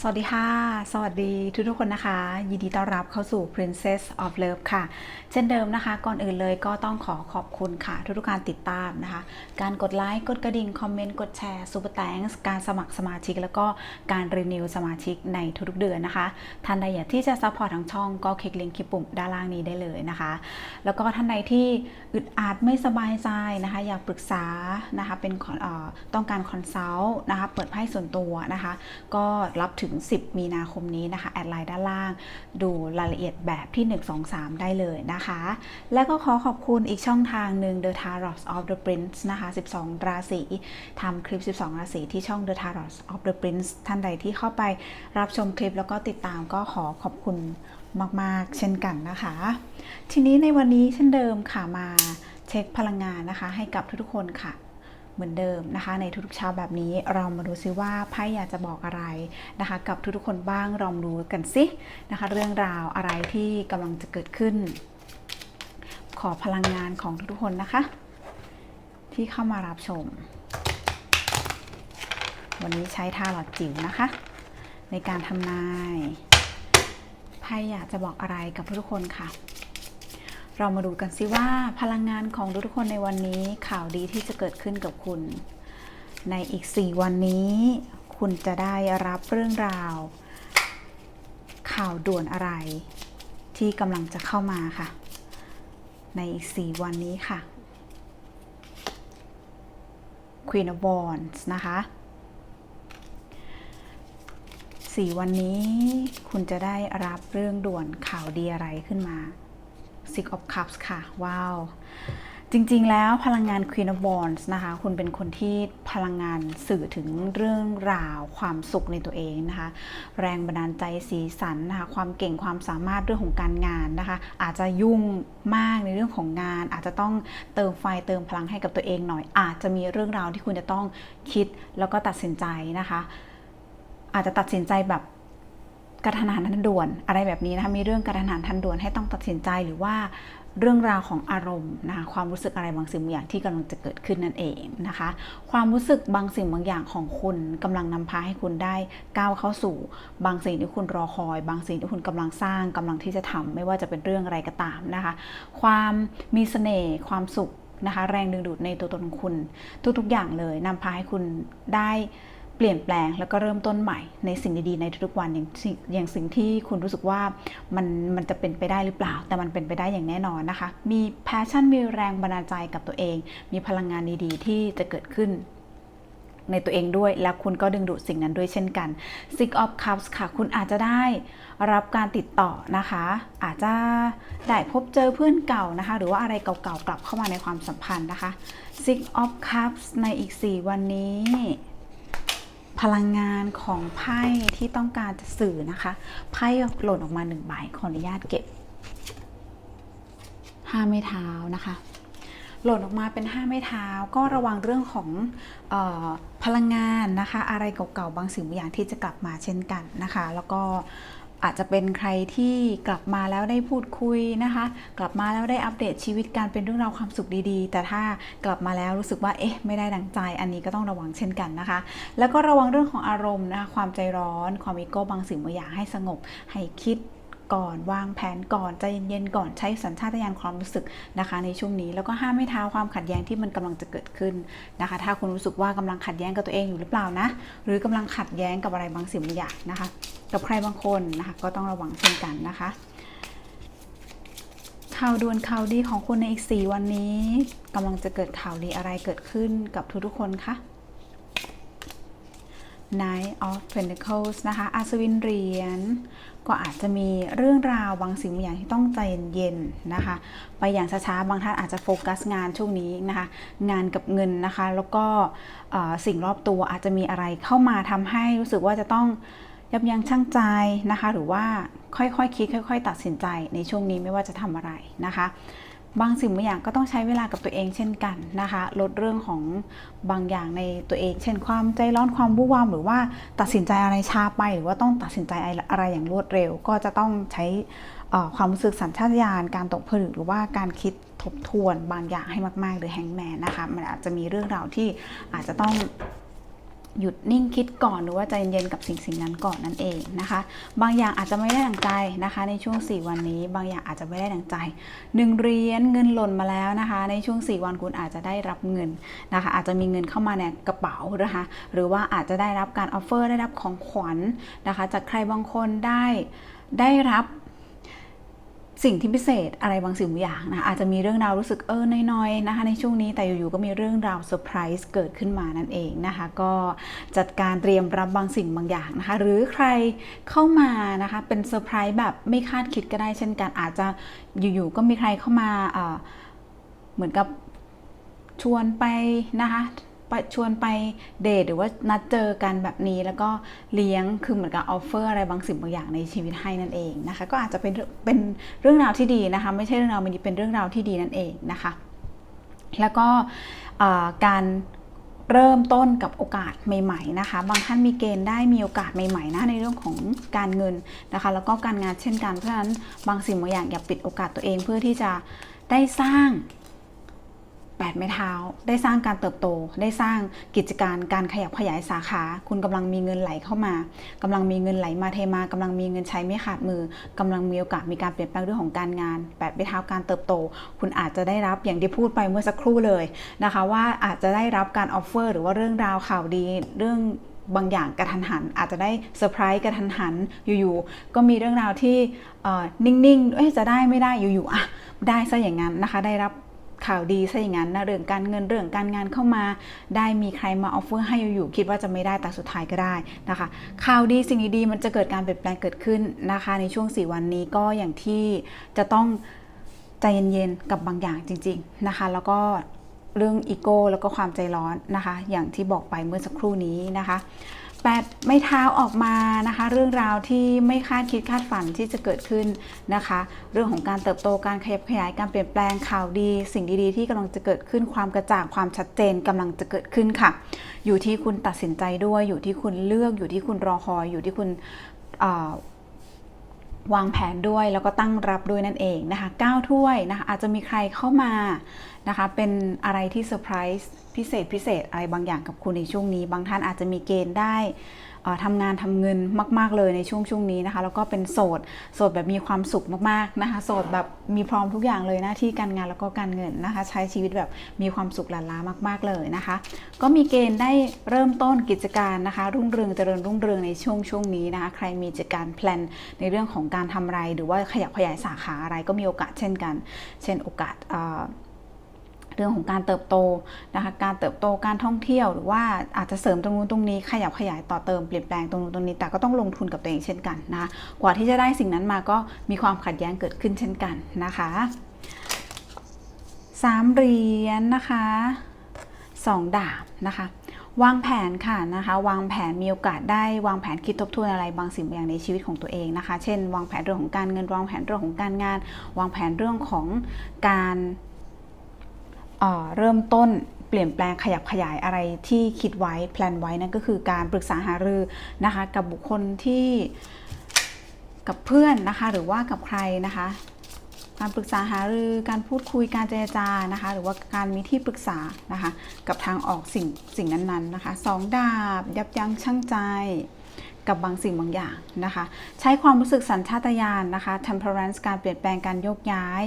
สวัสดีค่ะ สวัสดีทุกทุกๆคนนะคะ ยินดีต้อนรับเข้าสู่ Princess of Love ค่ะ เช่นเดิมนะคะ ก่อนอื่นเลยก็ต้องขอขอบคุณค่ะ ทุกๆการติดตามนะคะ การกดไลค์ กดกระดิ่ง คอมเมนต์ กดแชร์ซูเปอร์แตงการสมัครสมาชิก แล้วก็การรีนิวสมาชิกในทุกๆเดือนนะคะ ท่านใดอยากที่จะซัพพอร์ตทางช่องก็คลิกลิงก์คลิปปุ่มด้านล่างนี้ได้เลยนะคะ แล้วก็ท่านใดที่อึดอัดไม่สบายใจนะคะ อยากปรึกษานะคะ เป็นต้องการคอนซัลท์นะคะ เปิดไพ่ส่วนตัวนะคะ ก็รับถึถึง 10 มีนาคมนี้นะคะ แอดไลน์ด้านล่าง ดูรายละเอียดแบบที่ 1 2 3 ได้เลยนะคะ แล้วก็ขอขอบคุณอีกช่องทางหนึ่ง The Tarot of the Prince นะคะ 12 ราศีทำคลิป 12 ราศีที่ช่อง The Tarot of the Prince ท่านใดที่เข้าไปรับชมคลิปแล้วก็ติดตามก็ขอขอบคุณมาก ๆ เช่นกันนะคะ ทีนี้ในวันนี้เช่นเดิมค่ะมาเช็คพลังงานนะคะ ให้กับทุกๆคนค่ะ เหมือนเดิมนะคะ ในทุกๆเช้าแบบนี้เรามาดูซิว่าไพ่อยากจะบอกอะไรนะคะ กับทุกๆคนบ้างลองดูกันสินะคะ เรื่องราวอะไรที่กำลังจะเกิดขึ้น ขอพลังงานของทุกๆคนนะคะ ที่เข้ามารับชม วันนี้ใช้ทาหลอดจิ๋วนะคะ ในการทำนายไพ่อยากจะบอกอะไรกับทุกๆคนค่ะ เรามาดูกันซิว่าพลังงานของทุกคนในวันนี้ข่าวดีที่จะเกิดขึ้นกับคุณ ในอีก 4 วันนี้ คุณจะได้รับเรื่องราว ข่าวด่วนอะไร ที่กำลังจะเข้ามาค่ะ ในอีก 4 วันนี้ค่ะ Queen of Wands นะคะ4วันนี้คุณจะได้รับเรื่องด่วนข่าวดีอะไรขึ้นมา Six of Cups ค่ะ ว้าว จริงๆ แล้วพลังงาน Queen of Wands นะคะ คุณเป็นคนที่พลังงานสื่อถึงเรื่องราวความสุขในตัวเองนะคะ แรงบันดาลใจสีสันนะคะ ความเก่งความสามารถเรื่องของการงานนะคะ อาจจะยุ่งมากในเรื่องของงาน อาจจะต้องเติมไฟเติมพลังให้กับตัวเองหน่อย อาจจะมีเรื่องราวที่คุณจะต้องคิดแล้วก็ตัดสินใจนะคะ อาจจะตัดสินใจแบบ กระทันหันทันด่วน อะไรแบบนี้นะคะมีเรื่องกระทันหันทันด่วนให้ต้องตัดสินใจหรือว่าเรื่องราวของอารมณ์นะคะความรู้สึกอะไรบางสิ่งบางอย่างที่กำลังจะเกิดขึ้นนั่นเองนะคะ ความรู้สึกบางสิ่งบางอย่างของคุณกำลังนำพาให้คุณได้ก้าวเข้าสู่ บางสิ่งที่คุณรอคอย บางสิ่งที่คุณกำลังสร้างกำลังที่จะทำไม่ว่าจะเป็นเรื่องอะไรก็ตามนะคะ ความมีเสน่ห์ความสุขนะคะ แรงดึงดูดในตัวตนคุณ ทุกๆอย่างเลยนำพาให้คุณได้ เปลี่ยนแปลงแล้วก็เริ่มต้นใหม่ในสิ่งดีๆในทุกวันอย่างสิ่งอย่างสิ่งที่คุณรู้สึกว่ามันมันจะเป็นไปได้หรือเปล่า แต่มันเป็นไปได้อย่างแน่นอนนะคะ มีแพชชั่นมีแรงบันดาลใจกับตัวเอง มีพลังงานดีๆ ที่จะเกิดขึ้นในตัวเองด้วย แล้วคุณก็ดึงดูดสิ่งนั้นด้วยเช่นกัน Six of Cups ค่ะ คุณอาจจะได้รับการติดต่อนะคะ อาจจะได้พบเจอเพื่อนเก่านะคะ หรือว่าอะไรเก่าๆกลับเข้ามาในความสัมพันธ์นะคะ Six of Cups ในอีก 4 วันนี้ พลังงานของไพ่ที่ต้องการจะสื่อนะคะ ไพ่หล่นออกมาหนึ่งใบขออนุญาตเก็บห้าไม้เท้านะคะ หล่นออกมาเป็นห้าไม้เท้าก็ระวังเรื่องของออพลังงานนะคะ อะไรเก่าๆบางสิ่งบางอย่างที่จะกลับมาเช่นกันนะคะ แล้วก็ อาจจะเป็นใครที่กลับมาแล้วได้พูดคุยนะคะ กลับมาแล้วได้อัปเดตชีวิตการเป็นเรื่องราวความสุขดีๆ แต่ถ้ากลับมาแล้วรู้สึกว่าเอ๊ะไม่ได้ดังใจ อันนี้ก็ต้องระวังเช่นกันนะคะ แล้วก็ระวังเรื่องของอารมณ์นะคะความใจร้อน ความอีโก้บางสิ่งบางอย่างให้สงบ ให้คิด ก่อน วางแผนก่อนใจเย็นๆก่อนใช้สัญชาตญาณความรู้สึกนะคะ ในช่วงนี้แล้วก็ห้ามไม่ท้าความขัดแย้งที่มันกำลังจะเกิดขึ้นนะคะ ถ้าคุณรู้สึกว่ากำลังขัดแย้งกับตัวเองอยู่หรือเปล่านะ หรือกำลังขัดแย้งกับอะไรบางสิ่งบางอย่างนะคะ กับใครบางคนนะคะก็ต้องระวังเช่นกันนะคะข่าวด่วนข่าวดีของคุณในอีก 4 วันนี้กำลังจะเกิดข่าวดีอะไรเกิดขึ้นกับทุกๆคนคะ Knight of Pentacles นะคะ อัศวินเหรียญ ก็อาจจะมีเรื่องราวบางสิ่งบางอย่างที่ต้องใจเย็นๆนะคะ ไปอย่างช้าๆ บางท่านอาจจะโฟกัสงานช่วงนี้นะคะ งานกับเงินนะคะ แล้วก็สิ่งรอบตัวอาจจะมีอะไรเข้ามาทำให้รู้สึกว่าจะต้องยับยั้งชั่งใจนะคะ หรือว่าค่อยๆคคิดค่อย ๆ ตัดสินใจในช่วงนี้ไม่ว่าจะทำอะไรนะคะ บางสิ่งบางอย่างก็ต้องใช้เวลากับตัวเองเช่นกันนะคะ ลดเรื่องของบางอย่างในตัวเอง เช่นความใจร้อนความวู่วามหรือว่าตัดสินใจอะไรช้าไป หรือว่าต้องตัดสินใจอะไรอย่างรวดเร็ว ก็จะต้องใช้ความรู้สึกสัญชาตญาณการตกผลึกหรือว่าการคิดทบทวนบางอย่างให้มาก ๆ หรือแฮงแมนนะคะ มันอาจจะมีเรื่องราวที่อาจจะต้อง หยุดนิ่งคิดก่อนหรือว่าใจเย็นๆกับสิ่งสิ่งนั้นก่อนนั่นเองนะคะ บางอย่างอาจจะไม่ได้ดังใจนะคะ ในช่วง 4 วันนี้ บางอย่างอาจจะไม่ได้ดังใจหนึ่งเหรียญเงินหล่นมาแล้วนะคะ ในช่วง 4 วันคุณอาจจะได้รับเงินนะคะ อาจจะมีเงินเข้ามาในกระเป๋านะคะ หรือว่าอาจจะได้รับการออฟเฟอร์ได้รับของขวัญนะคะ จากใครบางคนได้ได้รับ สิ่งที่พิเศษอะไรบางสิ่งบางอย่างนะอาจจะมีเรื่องราวรู้สึกเออน้อยๆนะคะในช่วงนี้แต่อยู่ๆก็มีเรื่องราวเซอร์ไพรส์เกิดขึ้นมานั่นเองนะคะก็จัดการเตรียมรับบางสิ่งบางอย่างนะคะหรือใครเข้ามานะคะเป็นเซอร์ไพรส์แบบไม่คาดคิดก็ได้เช่นกันอาจจะอยู่ๆก็มีใครเข้ามาเเหมือนกับชวนไปนะคะ ชวนไปเดทหรือว่านัดเจอกันแบบนี้แล้วก็เลี้ยงคือเหมือนกับออฟเฟอร์อะไรบางสิ่งบางอย่างในชีวิตให้นั่นเองนะคะ ก็อาจจะเป็นเป็นเรื่องราวที่ดีนะคะ ไม่ใช่เรื่องราวไม่ดีเป็นเรื่องราวที่ดีนั่นเองนะคะ แล้วก็การเริ่มต้นกับโอกาสใหม่ ๆนะคะ บางท่านมีเกณฑ์ได้มีโอกาสใหม่ๆนะในเรื่องของการเงินนะคะ แล้วก็การงานเช่นกันเพราะฉะนั้นบางสิ่งบางอย่างอย่าปิดโอกาสตัวเองเพื่อที่จะได้สร้าง แปดไม้เท้า ได้สร้างการเติบโต ได้สร้างกิจการการขยับขยายสาขา คุณกำลังมีเงินไหลเข้ามากำลังมีเงินไหลมาเทมากำลังมีเงินใช้ไม่ขาดมือกำลังมีโอกาสมีการเปลี่ยนแปลงเรื่องของการงานแปดไม้เท้าการเติบโต คุณอาจจะได้รับอย่างที่พูดไปเมื่อสักครู่เลยนะคะ ว่าอาจจะได้รับการออฟเฟอร์หรือว่าเรื่องราวข่าวดีเรื่องบางอย่างกระทันหัน อาจจะได้เซอร์ไพรส์กระทันหันอยู่ๆก็มีเรื่องราวที่นิ่งๆเอ้จะได้ไม่ได้อยู่ๆอะได้ซะอย่างนั้นนะคะ ได้รับ ข่าวดีซะอย่างนั้นนะเรื่องการเงินเรื่องการงานเข้ามา ได้มีใครมาออฟเฟอร์ให้อยู่ๆคิดว่าจะไม่ได้แต่สุดท้ายก็ได้นะคะ ข่าวดีสิ่งดีๆมันจะเกิดการเปลี่ยนแปลงเกิดขึ้นนะคะ ในช่วง 4 วันนี้ก็อย่างที่จะต้องใจเย็นๆกับบางอย่างจริง ๆนะคะ แล้วก็เรื่องอีโก้แล้วก็ความใจร้อนนะคะ อย่างที่บอกไปเมื่อสักครู่นี้นะคะ แปดไม่เท้าออกมานะคะ เรื่องราวที่ไม่คาดคิดคาดฝันที่จะเกิดขึ้นนะคะ เรื่องของการเติบโตการขยับขยายการเปลี่ยนแปลงข่าวดี สิ่งดีๆ ที่กำลังจะเกิดขึ้นความกระจ่างความชัดเจนกำลังจะเกิดขึ้นค่ะ อยู่ที่คุณตัดสินใจด้วย อยู่ที่คุณเลือกอยู่ที่คุณรอคอยอยู่ที่คุณ วางแผนด้วยแล้วก็ตั้งรับด้วยนั่นเองนะคะ9ถ้วยนะคะอาจจะมีใครเข้ามานะคะเป็นอะไรที่เซอร์ไพรส์พิเศษพิเศษอะไรบางอย่างกับคุณในช่วงนี้ บางท่านอาจจะมีเกณฑ์ได้ ทำงานทำเงินมาก ๆ เลยในช่วงช่วงนี้นะคะ แล้วก็เป็นโสดโสดแบบมีความสุขมากๆนะคะโสดแบบมีพร้อมทุกอย่างเลยหน้าที่การงานแล้วก็การเงินนะคะ ใช้ชีวิตแบบมีความสุขหลาล้ามาก ๆเลยนะคะ ก็มีเกณฑ์ได้เริ่มต้นกิจการนะคะ รุ่งเรืองเจริญรุ่งเรืองในช่วงช่วงนี้นะคะ ใครมีกิจการแพลนในเรื่องของการทำไร หรือว่าขยับขยายสาขาอะไรก็มีโอกาสเช่นกัน เช่นโอกาส เรื่องของการเติบโตนะคะการเติบโตการท่องเที่ยวหรือว่าอาจจะเสริมตรงนู้นตรงนี้ขยับขยายต่อเติมเปลี่ยนแปลงตรงนู้นตรงนี้ แต่ก็ต้องลงทุนกับตัวเองเช่นกันนะคะกว่าที่จะได้สิ่งนั้นมาก็มีความขัดแย้งเกิดขึ้นเช่นกันนะคะสามเหรียญนะคะสองดาบนะคะวางแผนค่ะนะคะ วางแผนมีโอกาสได้วางแผนคิดทบทวนอะไรบางสิ่งบางอย่างในชีวิตของตัวเองนะคะ เช่น วางแผนเรื่องของการเงินวางแผนเรื่องของการงาน วางแผนเรื่องของการ เริ่มต้นเปลี่ยนแปลงขยับขยายอะไรที่คิดไว้แพลนไว้นั่นก็คือการปรึกษาหารือนะคะกับบุคคลที่กับเพื่อนนะคะหรือว่ากับใครนะคะ การปรึกษาหารือการพูดคุยการเจรจานะคะ หรือว่าการมีที่ปรึกษานะคะ กับทางออกสิ่งสิ่งนั้นๆนะคะสองดาบยับยั้งชั่งใจ กับบางสิ่งบางอย่างนะคะ ใช้ความรู้สึกสัญชาตญาณนะคะ temperance การเปลี่ยนแปลงการโยกย้าย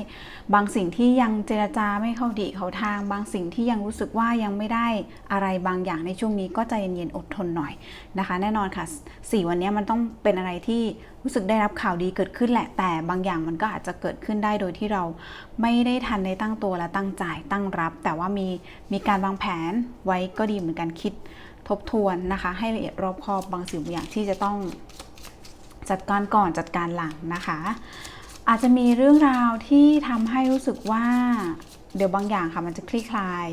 บางสิ่งที่ยังเจรจาไม่เข้าดีเข้าทาง บางสิ่งที่ยังรู้สึกว่ายังไม่ได้อะไรบางอย่างในช่วงนี้ก็ใจเย็นๆอดทนหน่อยนะคะ แน่นอนค่ะสี่วันนี้มันต้องเป็นอะไรที่รู้สึกได้รับข่าวดีเกิดขึ้นแหละ แต่บางอย่างมันก็อาจจะเกิดขึ้นได้โดยที่เราไม่ได้ทันได้ตั้งตัวและตั้งใจตั้งรับ แต่ว่ามีมีการวางแผนไว้ก็ดีเหมือนกันคิด ทบทวนนะคะ ให้ละเอียดรอบคอบบางสิ่งบางอย่างที่จะต้องจัดการก่อนจัดการหลังนะคะ อาจจะมีเรื่องราวที่ทำให้รู้สึกว่าเดี๋ยวบางอย่างค่ะมันจะคลี่คลาย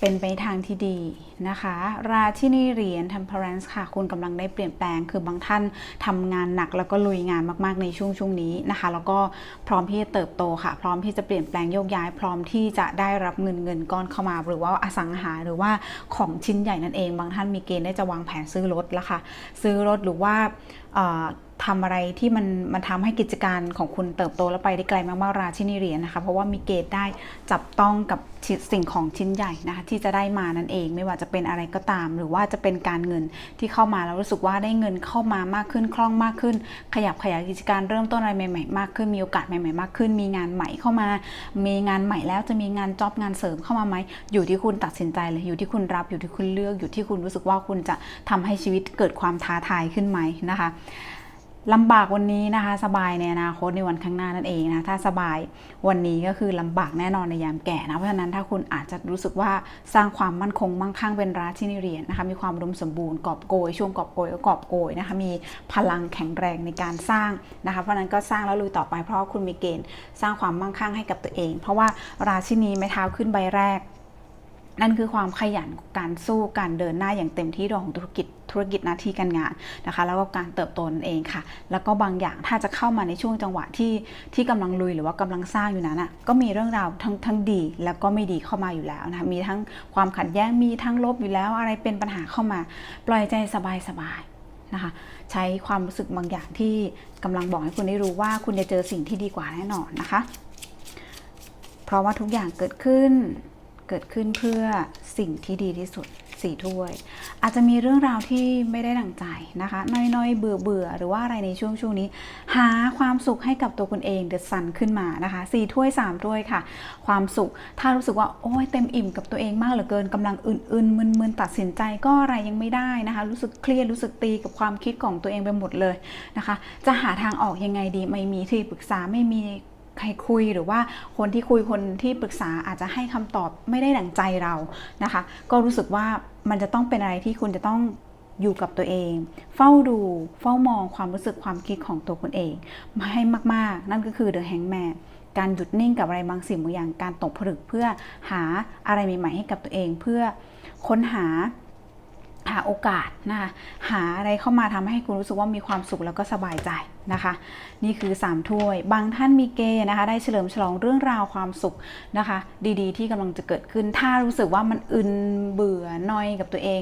เป็นไปทางที่ดีนะคะ ราชินีเหรียญ temperance ค่ะ คุณกำลังได้เปลี่ยนแปลง คือบางท่านทำงานหนักแล้วก็ลุยงานมากๆในช่วงช่วงนี้นะคะ แล้วก็พร้อมที่จะเติบโตค่ะ พร้อมที่จะเปลี่ยนแปลงโยกย้าย พร้อมที่จะได้รับเงินเงินก้อนเข้ามา หรือว่าอสังหาหรือว่าของชิ้นใหญ่นั่นเอง บางท่านมีเกณฑ์ได้จะวางแผนซื้อรถแล้วค่ะ ซื้อรถหรือว่า ทำอะไรที่มันมันทำให้กิจการของคุณเติบโตและไปได้ไกลมากๆราชินีเหรียญนะคะ เพราะว่ามีเกณฑ์ได้จับต้องกับสิ่งของชิ้นใหญ่นะคะที่จะได้มานั่นเอง ไม่ว่าจะเป็นอะไรก็ตาม หรือว่าจะเป็นการเงินที่เข้ามาแล้วรู้สึกว่าได้เงินเข้ามามากขึ้นคล่องมากขึ้น ขยับขยายกิจการเริ่มต้นอะไรใหม่ๆมากขึ้นมีโอกาสใหม่ๆมากขึ้น มีงานใหม่เข้ามา มีงานใหม่แล้วจะมีงานจ็อบงานเสริมเข้ามาไหมอยู่ที่คุณตัดสินใจเลยอยู่ที่คุณรับอยู่ที่คุณเลือกอยู่ที่คุณรู้สึกว่าคุณจะทำให้ชีวิตเกิดความท้าทายขึ้นไหมนะคะ ลำบากวันนี้นะคะ สบายในอนาคตในวันข้างหน้านั่นเองนะถ้าสบายวันนี้ก็คือลำบากแน่นอนในยามแก่นะเพราะฉะนั้นถ้าคุณอาจจะรู้สึกว่าสร้างความมั่นคงมั่งคั่งเป็นราชินีเรียญนะคะมีความอุมสมบูรณ์กอบโกยช่วงกอบโกยก็กอบโกยนะคะมีพลังแข็งแรงในการสร้างนะคะเพราะนั้นก็สร้างแล้วลุยต่อไปเพราะคุณมีเกณฑ์สร้างความมั่งคั่งให้กับตัวเอง เพราะว่าราชินีไม้เท้าขึ้นใบแรก นั่นคือความขยันการสู้การเดินหน้าอย่างเต็มที่ของธุรกิจธุรกิจหน้าที่การงานนะคะ แล้วก็การเติบโตนั่นเองค่ะ แล้วก็บางอย่างถ้าจะเข้ามาในช่วงจังหวะที่ที่กำลังลุยหรือว่ากำลังสร้างอยู่นั้นอะก็มีเรื่องราวทั้งทั้งดี แล้วก็ไม่ดีเข้ามาอยู่แล้วนะคะมีทั้งความขัดแย้งมีทั้งลบอยู่แล้ว อะไรเป็นปัญหาเข้ามา ปล่อยใจสบายๆนะคะ ใช้ความรู้สึกบางอย่างที่กำลังบอกให้คุณได้รู้ว่าคุณจะเจอสิ่งที่ดีกว่าแน่นอนนะคะ เพราะว่าทุกอย่างเกิดขึ้น เกิดขึ้นเพื่อสิ่งที่ดีที่สุดสี่ถ้วย อาจจะมีเรื่องราวที่ไม่ได้ดังใจนะคะน้อยๆ เบื่อเบื่อๆหรือว่าอะไรในช่วงช่วงนี้ หาความสุขให้กับตัวคุณเองเดอะซันขึ้นมานะคะสี่ถ้วยสามถ้วยค่ะ ความสุขถ้ารู้สึกว่าโอ้ยเต็มอิ่มกับตัวเองมากเหลือเกินกำลังอื่นๆมึนๆตัดสินใจก็อะไรยังไม่ได้นะคะ รู้สึกเครียดรู้สึกตีกับความคิดของตัวเองไปหมดเลยนะคะ จะหาทางออกยังไงดีไม่มีที่ปรึกษาไม่มี ใครคุยหรือว่าคนที่คุยคนที่ปรึกษาอาจจะให้คำตอบไม่ได้ดั่งใจเรานะคะ ก็รู้สึกว่ามันจะต้องเป็นอะไรที่คุณจะต้องอยู่กับตัวเอง เฝ้าดู เฝ้ามองความรู้สึกความคิดของตัวคุณเอง มาให้มาก ๆ นั่นก็คือ The Hangman การหยุดนิ่งกับอะไรบางสิ่งบางอย่าง การตกผลึกเพื่อหาอะไรใหม่ ๆ ให้กับตัวเอง เพื่อค้นหา หาโอกาสนะคะหาอะไรเข้ามาทำให้คุณรู้สึกว่ามีความสุขแล้วก็สบายใจนะคะ นี่คือ 3 ถ้วย บางท่านมีเกณฑ์นะคะ ได้เฉลิมฉลองเรื่องราวความสุขนะคะ ดีๆ ที่กำลังจะเกิดขึ้น ถ้ารู้สึกว่ามันอึนเบื่อนอยกับตัวเอง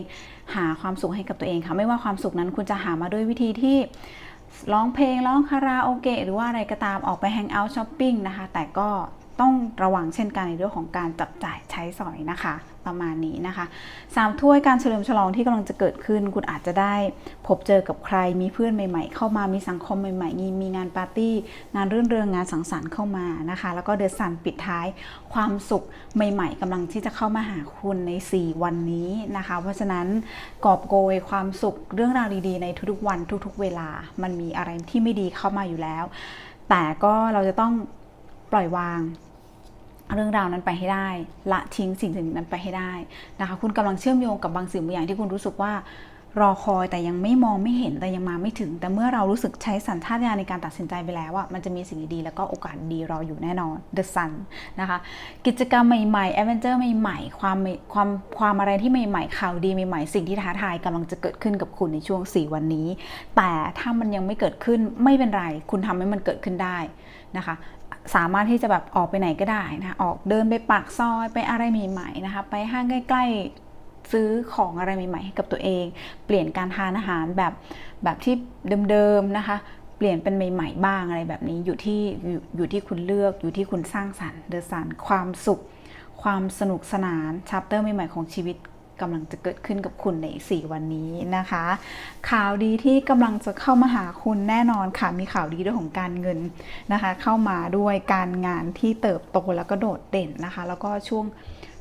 หาความสุขให้กับตัวเองค่ะ ไม่ว่าความสุขนั้นคุณจะหามาด้วยวิธีที่ร้องเพลงร้องคาราโอเกะหรือว่าอะไรก็ตามออกไปแฮงเอาท์ช้อปปิ้งนะคะ แต่ก็ต้องระวังเช่นกันในเรื่องของการจับจ่ายใช้สอยนะคะ ประมาณนี้นะคะสามถ้วยการเฉลิมฉลองที่กำลังจะเกิดขึ้น คุณอาจจะได้พบเจอกับใครมีเพื่อนใหม่ ๆ เข้ามามีสังคมใหม่ๆ มีมีงานปาร์ตี้ งานเรื่นเริงงานสังสรรค์เข้ามานะคะ แล้วก็เดือะซันปิดท้ายความสุขใหม่ๆกำลังที่จะเข้ามาหาคุณใน 4 วันนี้นะคะ เพราะฉะนั้นกอบโกยความสุขเรื่องราวดีๆ ในทุกๆวันทุกๆ เวลา มันมีอะไรที่ไม่ดีเข้ามาอยู่แล้ว แต่ก็เราจะต้องปล่อยวาง เรื่องราวนั้นไปให้ได้ ละทิ้งสิ่งสิ่งนั้นไปให้ได้นะคะ คุณกำลังเชื่อมโยงกับบางสิ่งบางอย่างที่คุณรู้สึกว่ารอคอยแต่ยังไม่มองไม่เห็นแต่ยังมาไม่ถึง แต่เมื่อเรารู้สึกใช้สัญชาตญาณในการตัดสินใจไปแล้วอะมันจะมีสิ่งดีๆแล้วก็โอกาสดีรออยู่แน่นอน The Sun นะคะ กิจกรรมใหม่ๆแอดเวนเจอร์ใหม่ๆ ความความความอะไรที่ใหม่ๆข่าวดีใหม่ๆ สิ่งที่ท้าทายกำลังจะเกิดขึ้นกับคุณในช่วง 4 วันนี้ แต่ถ้ามันยังไม่เกิดขึ้นไม่เป็นไร คุณทำให้มันเกิดขึ้นได้นะคะ สามารถที่จะแบบออกไปไหนก็ได้นะออกเดินไปปากซอยไปอะไรใหม่ๆนะคะไปห้างใกล้ๆซื้อของอะไรใหม่ๆให้กับตัวเอง เปลี่ยนการทานอาหารแบบแบบที่เดิมๆนะคะเปลี่ยนเป็นใหม่ๆบ้างอะไรแบบนี้อยู่ที่อยู่อยู่ที่คุณเลือกอยู่ที่คุณสร้างสรรค์เดอะสันความสุข ความสนุกสนานชัปเตอร์ใหม่ๆของชีวิต กำลังจะเกิดขึ้นกับคุณใน4วันนี้นะคะ ข่าวดีที่กำลังจะเข้ามาหาคุณแน่นอนค่ะมีข่าวดีเรื่องของการเงินนะคะ เข้ามาด้วยการงานที่เติบโตแล้วก็โดดเด่นนะคะ แล้วก็ช่วง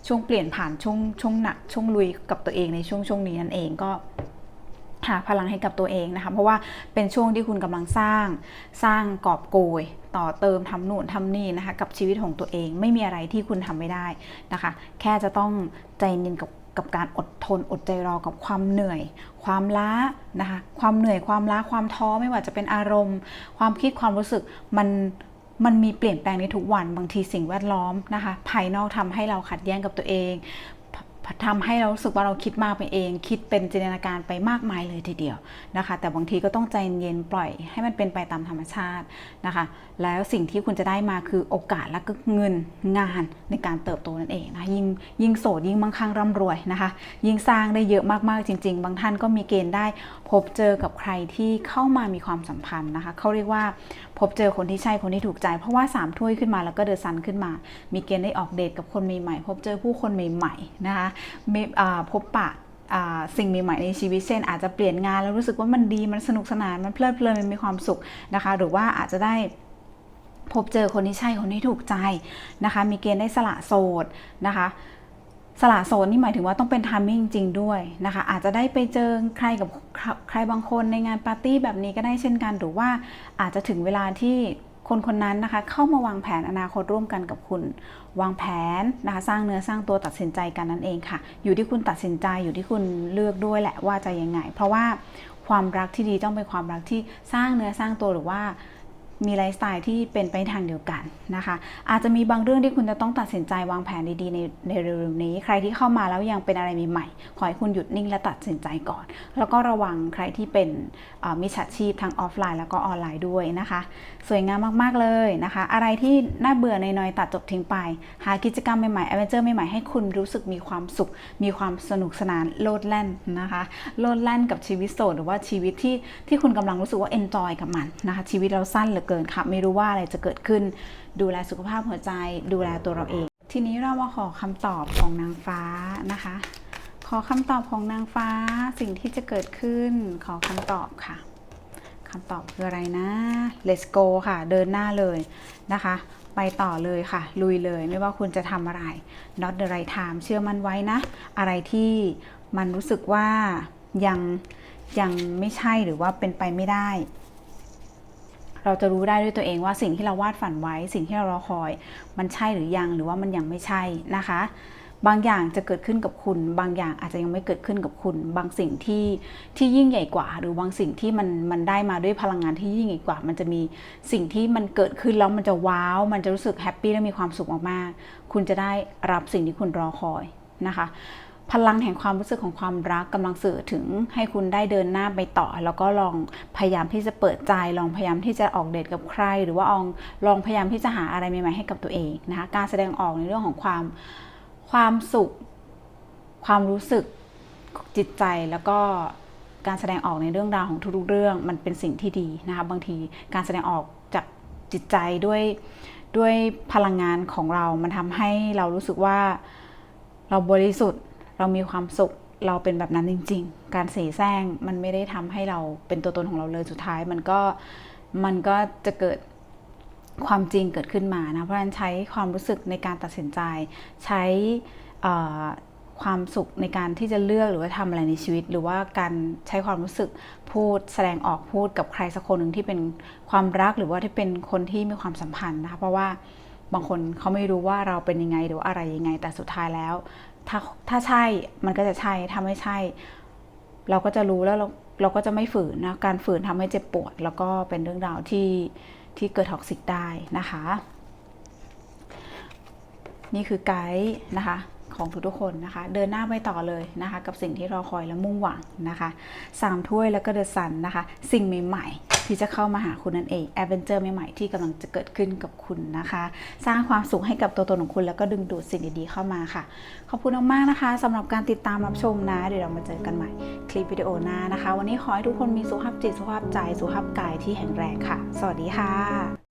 ช่วงเปลี่ยนผ่านช่วงช่วงหนักช่วงลุยกับตัวเองในช่วงช่วงนี้นั่นเองก็หาพลังให้กับตัวเองนะคะ เพราะว่าเป็นช่วงที่คุณกำลังสร้างสร้างกอบโกย ต่อเติมทำนู่นทำนี่นะคะ กับชีวิตของตัวเองไม่มีอะไรที่คุณทำไม่ได้นะคะ แค่จะต้องใจเย็นกับ กับการอดทนอดใจรอกับความเหนื่อย ความล้านะคะความเหนื่อยความล้าความท้อไม่ว่าจะเป็นอารมณ์ ความคิดความรู้สึกมันมันมีเปลี่ยนแปลงในทุกวันบางทีสิ่งแวดล้อมนะคะ ภายนอกทำให้เราขัดแย้งกับตัวเอง ทำให้เรารู้สึกว่าเราคิดมากไปเอง คิดเป็นจินตนาการไปมากมายเลยทีเดียวนะคะ แต่บางทีก็ต้องใจเย็นปล่อยให้มันเป็นไปตามธรรมชาตินะคะ แล้วสิ่งที่คุณจะได้มาคือโอกาสและก็เงินงานในการเติบโตนั่นเองนะยิ่งยิ่งโสดยิ่งมั่งคั่งร่ำรวยนะคะ ยิ่งสร้างได้เยอะมากๆจริง ๆ บางท่านก็มีเกณฑ์ได้พบเจอกับใครที่เข้ามามีความสัมพันธ์นะคะเขาเรียกว่าพบเจอคนที่ใช่คนที่ถูกใจ เพราะว่าสามถ้วยขึ้นมาแล้วก็เดอะซันขึ้นมา มีเกณฑ์ได้ออกเดทกับคนใหม่ๆ พบเจอผู้คนใหม่ๆนะคะมีอ่าพบปะสิ่งใหม่ๆในชีวิตเช่น อาจจะเปลี่ยนงานแล้วรู้สึกว่ามันดีมันสนุกสนานมันเพลิดเพลินมันมีความสุขนะคะ หรือว่าอาจจะได้พบเจอคนที่ใช่คนที่ถูกใจนะคะ มีเกณฑ์ได้สละโสดนะคะ สละโสดนี่หมายถึงว่าต้องเป็นทามมิ่งจริงด้วยนะคะ อาจจะได้ไปเจอใครกับใครบางคนในงานปาร์ตี้แบบนี้ก็ได้เช่นกัน หรือว่าอาจจะถึงเวลาที่คนคนนั้นนะคะ เข้ามาวางแผนอนาคตร่วมกันกับคุณ วางแผนนะคะ สร้างเนื้อสร้างตัวตัดสินใจกันนั่นเองค่ะ อยู่ที่คุณตัดสินใจอยู่ที่คุณเลือกด้วยแหละว่าจะยังไง เพราะว่าความรักที่ดีต้องเป็นความรักที่สร้างเนื้อสร้างตัวหรือว่า มีไลฟ์สไตล์ที่เป็นไปทางเดียวกันนะคะ อาจจะมีบางเรื่องที่คุณจะต้องตัดสินใจวางแผนดีๆในในเร็วๆนี้ ใครที่เข้ามาแล้วยังเป็นอะไรใหม่ๆขอให้คุณหยุดนิ่งและตัดสินใจก่อน แล้วก็ระวังใครที่เป็นมิจฉาชีพทั้งออฟไลน์แล้วก็ออนไลน์ด้วยนะคะ สวยงามมากๆเลยนะคะ อะไรที่น่าเบื่อในนอยตัดจบทิ้งไป หากิจกรรมใหม่ๆแอดเวนเจอร์ใหม่ๆให้คุณรู้สึกมีความสุข มีความสนุกสนานโลดแล่นนะคะโลดแล่นกับชีวิตโสดหรือว่าชีวิตที่ที่คุณกำลังรู้สึกว่าเอนจอยกับมันนะคะชีวิตเราสั้นเหลือเกินค่ะ ไม่รู้ว่าอะไรจะเกิดขึ้น ดูแลสุขภาพหัวใจ ดูแลตัวเราเอง ทีนี้เรามาขอคำตอบของนางฟ้านะคะ ขอคำตอบของนางฟ้าสิ่งที่จะเกิดขึ้น ขอคำตอบค่ะคำตอบคืออะไรนะ let's go ค่ะ เดินหน้าเลยนะคะไปต่อเลยค่ะ ลุยเลยไม่ว่าคุณจะทำอะไร not the right time เชื่อมันไว้นะ อะไรที่มันรู้สึกว่ายังยังไม่ใช่หรือว่าเป็นไปไม่ได้ เราจะรู้ได้ด้วยตัวเองว่าสิ่งที่เราวาดฝันไว้ สิ่งที่เรารอคอย มันใช่หรือยังหรือว่ามันยังไม่ใช่นะคะ บางอย่างจะเกิดขึ้นกับคุณ บางอย่างอาจจะยังไม่เกิดขึ้นกับคุณ บางสิ่งที่ที่ยิ่งใหญ่กว่า หรือบางสิ่งที่มันมันได้มาด้วยพลังงานที่ยิ่งใหญ่กว่า มันจะมีสิ่งที่มันเกิดขึ้นแล้วมันจะว้าว มันจะรู้สึกแฮปปี้และมีความสุขมากๆคุณจะได้รับสิ่งที่คุณรอคอยนะคะ พลังแห่งความรู้สึกของความรักกำลังสื่อถึงให้คุณได้เดินหน้าไปต่อ แล้วก็ลองพยายามที่จะเปิดใจ ลองพยายามที่จะออกเดทกับใคร หรือว่าลองลองพยายามที่จะหาอะไรใหม่ๆให้กับตัวเองนะคะการแสดงออกในเรื่องของความความสุข ความรู้สึกจิตใจแล้วก็การแสดงออกในเรื่องราวของทุกๆเรื่องมันเป็นสิ่งที่ดีนะคะบางทีการแสดงออกจากจิตใจด้วยด้วยพลังงานของเรา มันทำให้เรารู้สึกว่าเราบริสุทธิ์ เรามีความสุขเราเป็นแบบนั้นจริง ๆ การเสแสร้งมันไม่ได้ทำให้เราเป็นตัวตนของเราเลยสุดท้าย มันก็มันก็จะเกิดความจริงเกิดขึ้นมานะเพราะฉะนั้นใช้ความรู้สึกในการตัดสินใจ ใช้ความสุขในการที่จะเลือกหรือว่าทำอะไรในชีวิต หรือว่าการใช้ความรู้สึกพูดแสดงออกพูดกับใครสักคนหนึ่งที่เป็นความรักหรือว่าที่เป็นคนที่มีความสัมพันธ์นะคะเพราะว่า บางคนเขาไม่รู้ว่าเราเป็นยังไงหรืออะไรยังไง แต่สุดท้ายแล้ว ถ้าถ้าใช่มันก็จะใช่ถ้าไม่ใช่ เราก็จะรู้แล้วเราเราก็จะไม่ฝืนนะการฝืนทำให้เจ็บปวด แล้วก็เป็นเรื่องราวที่ที่เกิดท็อกซิกได้นะคะ นี่คือไกด์นะคะของทุกๆคนนะคะ เดินหน้าไปต่อเลยนะคะ กับสิ่งที่รอคอยและมุ่งหวังนะคะสามถ้วยแล้วก็เดอะซันนะคะ สิ่งใหม่ๆ ที่จะเข้ามาหาคุณนั่นเองแอดเวนเจอร์ใหม่ๆที่กำลังจะเกิดขึ้นกับคุณนะคะ สร้างความสุขให้กับตัวตนของคุณ แล้วก็ดึงดูดสิ่งดีๆเข้ามาค่ะ ขอบคุณมากๆนะคะสำหรับการติดตามรับชมนะ เดี๋ยวเรามาเจอกันใหม่คลิปวิดีโอหน้านะคะ วันนี้ขอให้ทุกคนมีสุขภาพจิตสุขภาพใจสุขภาพกายที่แข็งแรงค่ะ สวัสดีค่ะ